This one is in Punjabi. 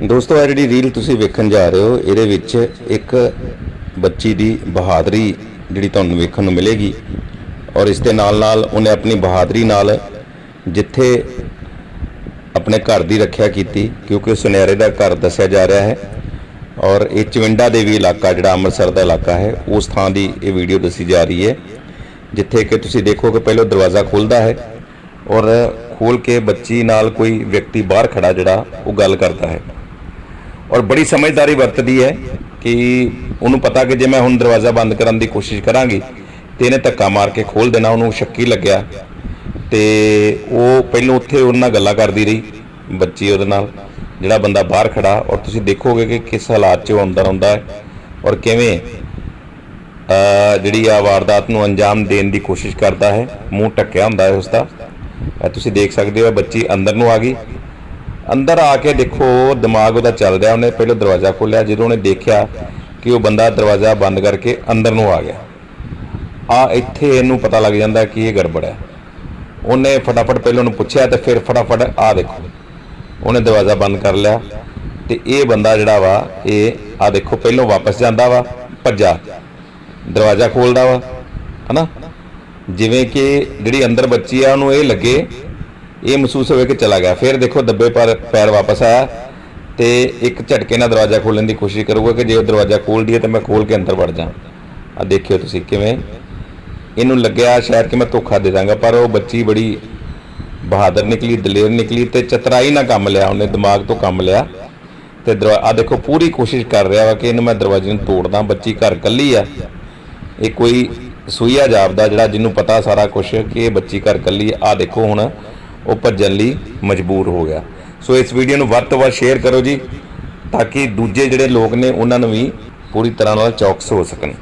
ਦੋਸਤੋ, ਇਹ ਜਿਹੜੀ ਰੀਲ ਤੁਸੀਂ ਵੇਖਣ ਜਾ ਰਹੇ ਹੋ, ਇਹਦੇ ਵਿੱਚ ਇੱਕ ਬੱਚੀ ਦੀ ਬਹਾਦਰੀ ਜਿਹੜੀ ਤੁਹਾਨੂੰ ਵੇਖਣ ਨੂੰ ਮਿਲੇਗੀ ਔਰ ਇਸ ਦੇ ਨਾਲ ਨਾਲ ਉਹਨੇ ਆਪਣੀ ਬਹਾਦਰੀ ਨਾਲ ਜਿੱਥੇ ਆਪਣੇ ਘਰ ਦੀ ਰੱਖਿਆ ਕੀਤੀ, ਕਿਉਂਕਿ ਸੁਨਿਆਰੇ ਦਾ ਘਰ ਦੱਸਿਆ ਜਾ ਰਿਹਾ ਹੈ ਔਰ ਇਹ ਚਵਿੰਡਾ ਦੇਵੀ ਇਲਾਕਾ, ਜਿਹੜਾ ਅੰਮ੍ਰਿਤਸਰ ਦਾ ਇਲਾਕਾ ਹੈ, ਉਸ ਥਾਂ ਦੀ ਇਹ ਵੀਡੀਓ ਦੱਸੀ ਜਾ ਰਹੀ ਹੈ, ਜਿੱਥੇ ਕਿ ਤੁਸੀਂ ਦੇਖੋ ਕਿ ਪਹਿਲਾਂ ਦਰਵਾਜ਼ਾ ਖੁੱਲਦਾ ਹੈ ਔਰ ਖੋਲ ਕੇ ਬੱਚੀ ਨਾਲ ਕੋਈ ਵਿਅਕਤੀ ਬਾਹਰ ਖੜਾ ਜਿਹੜਾ, ਉਹ ਗੱਲ ਕਰਦਾ ਹੈ। ਔਰ ਬੜੀ ਸਮਝਦਾਰੀ ਵਰਤਦੀ ਹੈ ਕਿ ਉਹਨੂੰ ਪਤਾ ਕਿ ਜੇ ਮੈਂ ਹੁਣ ਦਰਵਾਜ਼ਾ ਬੰਦ ਕਰਨ ਦੀ ਕੋਸ਼ਿਸ਼ ਕਰਾਂਗੀ ਤੇ ਇਹਨੇ ਧੱਕਾ ਮਾਰ ਕੇ ਖੋਲ ਦੇਣਾ, ਉਹਨੂੰ ਸ਼ੱਕੀ ਲੱਗਿਆ। ਤੇ ਉਹ ਪਹਿਲਾਂ ਉੱਥੇ ਉਹਨਾਂ ਨਾਲ ਗੱਲਾਂ ਕਰਦੀ ਰਹੀ, ਬੱਚੀ ਉਹਦੇ ਨਾਲ, ਜਿਹੜਾ ਬੰਦਾ ਬਾਹਰ ਖੜਾ, ਔਰ ਤੁਸੀਂ ਦੇਖੋਗੇ ਕਿ ਕਿਸ ਹਾਲਾਤ 'ਚ ਉਹ ਅੰਦਰ ਆਉਂਦਾ ਹੈ ਔਰ ਕਿਵੇਂ ਜਿਹੜੀ ਆ ਵਾਰਦਾਤ ਨੂੰ ਅੰਜਾਮ ਦੇਣ ਦੀ ਕੋਸ਼ਿਸ਼ ਕਰਦਾ ਹੈ, ਮੂੰਹ ਟੱਕਿਆ ਹੁੰਦਾ ਹੈ ਉਸ ਦਾ ਤੁਸੀਂ ਦੇਖ ਸਕਦੇ ਹੋ ਬੱਚੀ ਅੰਦਰ ਨੂੰ ਆ ਗਈ। ਅੰਦਰ ਆ ਕੇ ਦੇਖੋ, ਦਿਮਾਗ ਉਹਦਾ ਚੱਲ ਰਿਹਾ, ਉਹਨੇ ਪਹਿਲਾਂ ਦਰਵਾਜ਼ਾ ਖੋਲ੍ਹਿਆ, ਜਦੋਂ ਉਹਨੇ ਦੇਖਿਆ ਕਿ ਉਹ ਬੰਦਾ ਦਰਵਾਜ਼ਾ ਬੰਦ ਕਰਕੇ ਅੰਦਰ ਨੂੰ ਆ ਗਿਆ। ਆ ਇੱਥੇ ਇਹਨੂੰ ਪਤਾ ਲੱਗ ਜਾਂਦਾ ਕਿ ਇਹ ਗੜਬੜ ਹੈ। ਉਹਨੇ ਫਟਾਫਟ ਪਹਿਲਾਂ ਉਹਨੂੰ ਪੁੱਛਿਆ ਤੇ ਫਿਰ ਫਟਾਫਟ ਆ ਦੇਖੋ। ਉਹਨੇ ਦਰਵਾਜ਼ਾ ਬੰਦ ਕਰ ਲਿਆ ਤੇ ਇਹ ਬੰਦਾ ਜਿਹੜਾ ਵਾ, ਇਹ ਆ ਦੇਖੋ ਪਹਿਲਾਂ ਵਾਪਸ ਜਾਂਦਾ ਵਾ, ਭੱਜਾ। ਦਰਵਾਜ਼ਾ ਖੋਲਦਾ ਵਾ, ਹਨਾ? ਜਿਵੇਂ ਕਿ ਜਿਹੜੀ ਅੰਦਰ ਬੱਚੀ ਆ, ਉਹਨੂੰ ਇਹ ਲੱਗੇ ਇਹ ਮਹਿਸੂਸ ਹੋਵੇ ਕਿ ਚਲਾ ਗਿਆ। ਫਿਰ ਦੇਖੋ ਦੱਬੇ ਪਰ ਪੈਰ ਵਾਪਸ ਆਇਆ ਤੇ ਇੱਕ ਝਟਕੇ ਨਾਲ ਦਰਵਾਜ਼ਾ ਖੋਲਣ ਦੀ ਕੋਸ਼ਿਸ਼ ਕਰੂਗਾ ਕਿ ਜੇ ਉਹ ਦਰਵਾਜ਼ਾ ਖੋਲ ਦਈਏ ਤਾਂ ਮੈਂ ਖੋਲ ਕੇ ਅੰਦਰ ਵੜ ਜਾ ਆ ਦੇਖਿਓ ਤੁਸੀਂ ਕਿਵੇਂ। ਇਹਨੂੰ ਲੱਗਿਆ ਸ਼ਾਇਦ ਕਿ ਮੈਂ ਧੋਖਾ ਦੇ ਦਾਂਗਾ, ਪਰ ਉਹ ਬੱਚੀ ਬੜੀ ਬਹਾਦਰ ਨਿਕਲੀ, ਦਲੇਰ ਨਿਕਲੀ ਤੇ ਚਤਰਾਈ ਨਾਲ ਕੰਮ ਲਿਆ, ਉਹਨੇ ਦਿਮਾਗ ਤੋਂ ਕੰਮ ਲਿਆ। ਤੇ ਆ ਦੇਖੋ ਪੂਰੀ ਕੋਸ਼ਿਸ਼ ਕਰ ਰਿਹਾ ਵਾ ਕਿ ਇਹਨੂੰ ਮੈਂ ਦਰਵਾਜ਼ੇ ਨੂੰ ਤੋੜਦਾ, ਬੱਚੀ ਘਰ ਕੱਲੀ ਆ। ਇਹ ਕੋਈ ਸੂਈਆ ਜਾਪਦਾ ਜਿਹੜਾ ਜਿਹਨੂੰ ਪਤਾ ਸਾਰਾ ਕੁਝ ਕਿ ਇਹ ਬੱਚੀ ਘਰ ਕੱਲੀ ਆ। ਦੇਖੋ ਹੁਣ ਉਹ ਭੱਜਣ ਲਈ ਮਜਬੂਰ ਹੋ ਗਿਆ। ਸੋ ਇਸ ਵੀਡੀਓ ਨੂੰ ਵੱਧ ਤੋਂ ਵੱਧ ਸ਼ੇਅਰ ਕਰੋ ਜੀ, ਤਾਂ ਕਿ ਦੂਜੇ ਜਿਹੜੇ ਲੋਕ ਨੇ, ਉਹਨਾਂ ਨੂੰ ਵੀ ਪੂਰੀ ਤਰ੍ਹਾਂ ਨਾਲ ਚੌਕਸ ਹੋ ਸਕਣ।